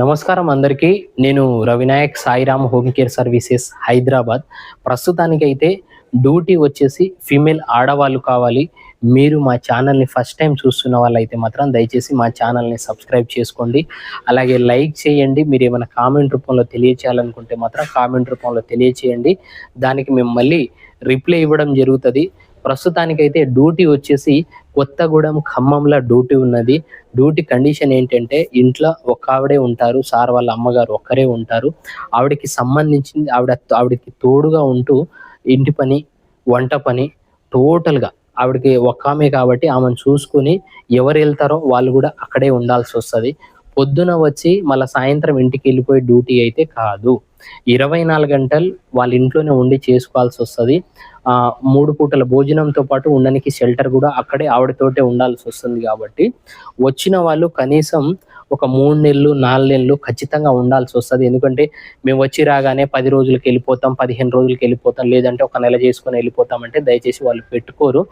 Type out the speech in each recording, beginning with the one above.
నమస్కారం అందరికీ. నేను Ravinayak Sairam home care services Hyderabad. ప్రస్తుతానికైతే డ్యూటీ వచ్చేసి ఫీమేల్ ఆడవాళ్ళు కావాలి. మీరు మా ఛానల్ని ఫస్ట్ టైం చూస్తున్న వాళ్ళైతే మాత్రం దయచేసి మా ఛానల్ని సబ్స్క్రైబ్ చేసుకోండి. అలాగే లైక్ చేయండి. మీరు ఏమైనా కామెంట్ రూపంలో తెలియచేయాలనుకుంటే మాత్రం కామెంట్ రూపంలో తెలియచేయండి. దానికి మేము మళ్ళీ రిప్లై ఇవ్వడం జరుగుతుంది. ప్రస్తుతానికైతే డ్యూటీ వచ్చేసి కొత్తగూడెం ఖమ్మంలో డ్యూటీ ఉన్నది. డ్యూటీ కండిషన్ ఏంటంటే ఇంట్లో ఒక ఆవిడే ఉంటారు సార్ వాళ్ళ అమ్మగారు ఒక్కరే ఉంటారు. ఆవిడకి సంబంధించింది ఆవిడ ఆవిడకి తోడుగా ఉంటూ ఇంటి పని వంట పని టోటల్గా ఆవిడకి ఒక్క ఆమె కాబట్టి ఆమెను చూసుకుని ఎవరు వెళ్తారో వాళ్ళు కూడా అక్కడే ఉండాల్సి వస్తుంది. పొద్దున వచ్చి మళ్ళీ సాయంత్రం ఇంటికి వెళ్ళిపోయే డ్యూటీ అయితే కాదు. ఇరవై నాలుగు గంటలు వాళ్ళ ఇంట్లోనే ఉండి చేసుకోవాల్సి వస్తుంది. ఆ మూడు పూటల భోజనంతో పాటు ఉండడానికి షెల్టర్ కూడా అక్కడే ఆవిడతోటే ఉండాల్సి వస్తుంది కాబట్టి వచ్చిన వాళ్ళు కనీసం ఒక మూడు నెలలు నాలుగు నెలలు ఖచ్చితంగా ఉండాల్సి వస్తుంది. ఎందుకంటే మేము వచ్చి రాగానే పది రోజులకి వెళ్ళిపోతాం పదిహేను రోజులకి వెళ్ళిపోతాం లేదంటే ఒక నెల చేసుకొని వెళ్ళిపోతాం అంటే దయచేసి వాళ్ళు పెట్టుకోరు.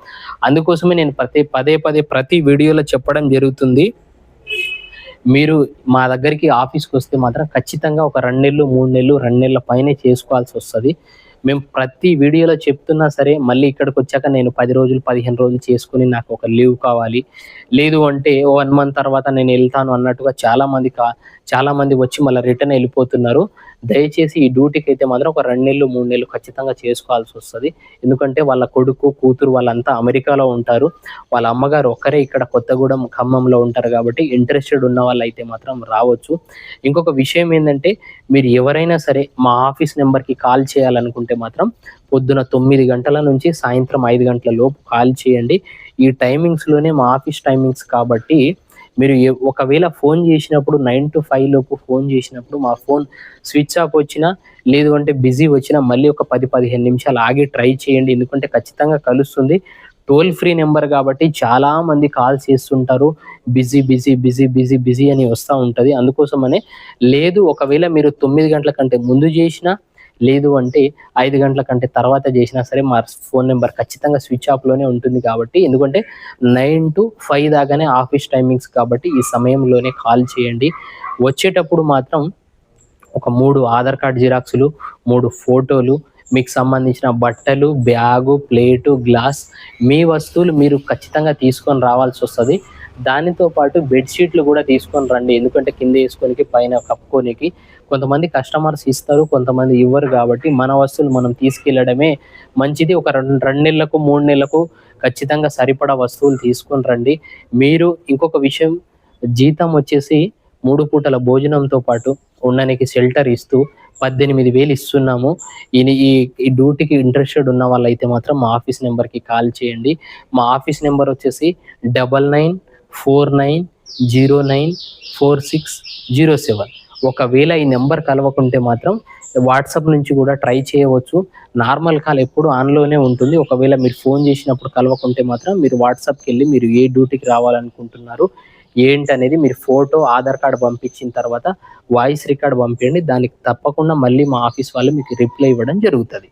అందుకోసమే నేను ప్రతి పదే పదే ప్రతి వీడియోలో చెప్పడం జరుగుతుంది. మీరు మా దగ్గరికి ఆఫీస్కి వస్తే మాత్రం ఖచ్చితంగా ఒక రెండు నెలలు మూడు నెలలు రెండు నెలల పైనే చేసుకోవాల్సి వస్తుంది. మేము ప్రతి వీడియోలో చెప్తున్నా సరే మళ్ళీ ఇక్కడికి వచ్చాక నేను పది రోజులు పదిహేను రోజులు చేసుకుని నాకు ఒక లీవ్ కావాలి. లేదు అంటే వన్ మంత్ తర్వాత నేను వెళ్తాను అన్నట్టుగా చాలా మంది కా చాలా మంది వచ్చి మళ్ళీ రిటర్న్ వెళ్ళిపోతున్నారు. దయచేసి ఈ డ్యూటీకి అయితే మాత్రం ఒక రెండు నెలలు మూడు నెలలు ఖచ్చితంగా చేసుకోవాల్సి వస్తుంది. ఎందుకంటే వాళ్ళ కొడుకు కూతురు వాళ్ళంతా అమెరికాలో ఉంటారు. వాళ్ళ అమ్మగారు ఒక్కరే ఇక్కడ కొత్తగూడెం ఖమ్మంలో ఉంటారు కాబట్టి ఇంట్రెస్టెడ్ ఉన్న వాళ్ళు అయితే మాత్రం రావచ్చు. ఇంకొక విషయం ఏంటంటే మీరు ఎవరైనా సరే మా ఆఫీస్ నెంబర్కి కాల్ చేయాలనుకుంటే మాత్రం పొద్దున తొమ్మిది గంటల నుంచి సాయంత్రం ఐదు గంటల లోపు కాల్ చేయండి. ఈ టైమింగ్స్లోనే మా ఆఫీస్ టైమింగ్స్ కాబట్టి మీరు ఒకవేళ ఫోన్ చేసినప్పుడు నైన్ టు ఫైవ్ లోపు ఫోన్ చేసినప్పుడు మా ఫోన్ స్విచ్ ఆఫ్ వచ్చినా లేదు అంటే బిజీ వచ్చినా మళ్ళీ ఒక పది పదిహేను నిమిషాలు ఆగి ట్రై చేయండి. ఎందుకంటే ఖచ్చితంగా కలుస్తుంది. టోల్ ఫ్రీ నెంబర్ కాబట్టి చాలా మంది కాల్ చేస్తుంటారు. Busy busy busy busy busy అని వస్తూ ఉంటుంది. అందుకోసమనే లేదు ఒకవేళ మీరు తొమ్మిది గంటల కంటే ముందు చేసినా లేదు అంటే ఐదు గంటల కంటే తర్వాత చేసినా సరే మా ఫోన్ నెంబర్ ఖచ్చితంగా స్విచ్ ఆఫ్లోనే ఉంటుంది కాబట్టి ఎందుకంటే నైన్ టు ఫైవ్ దాకానే ఆఫీస్ టైమింగ్స్ కాబట్టి ఈ సమయంలోనే కాల్ చేయండి. వచ్చేటప్పుడు మాత్రం ఒక మూడు ఆధార్ కార్డ్ జిరాక్సులు మూడు ఫోటోలు మీకు సంబంధించిన బట్టలు బ్యాగు ప్లేటు గ్లాస్ మీ వస్తువులు మీరు ఖచ్చితంగా తీసుకొని రావాల్సి వస్తుంది. దానితో పాటు బెడ్షీట్లు కూడా తీసుకొని రండి. ఎందుకంటే కింద వేసుకోనికి పైన కప్పుకోనికి కొంతమంది కస్టమర్స్ ఇస్తారు కొంతమంది ఇవ్వరు కాబట్టి మన వస్తువులు మనం తీసుకెళ్ళడమే మంచిది. ఒక రెండు రెండు నెలలకు మూడు నెలలకు ఖచ్చితంగా సరిపడా వస్తువులు తీసుకొని రండి. మీరు ఇంకొక విషయం జీతం వచ్చేసి మూడు పూటల భోజనంతో పాటు ఉండడానికి షెల్టర్ ఇస్తూ పద్దెనిమిది వేలు ఇస్తున్నాము. ఈ ఈ- ఈ డ్యూటీకి ఇంట్రెస్టెడ్ ఉన్న వాళ్ళైతే మాత్రం మా ఆఫీస్ నెంబర్కి కాల్ చేయండి. మా ఆఫీస్ నెంబర్ వచ్చేసి double nine four nine zero nine four six zero seven. ఒకవేళ ఈ నెంబర్ కలవకుంటే మాత్రం వాట్సాప్ నుంచి కూడా ట్రై చేయవచ్చు. నార్మల్ కాల్ ఎప్పుడు ఆన్లోనే ఉంటుంది. ఒకవేళ మీరు ఫోన్ చేసినప్పుడు కలవకుంటే మాత్రం మీరు వాట్సాప్కి వెళ్ళి మీరు ఏ డ్యూటీకి రావాలనుకుంటున్నారు ఏంటనేది మీరు ఫోటో ఆధార్ కార్డ్ పంపించిన తర్వాత వాయిస్ రికార్డ్ పంపించండి దానికి తప్పకుండా మళ్ళీ మా ఆఫీస్ వాళ్ళు మీకు రిప్లై ఇవ్వడం జరుగుతుంది.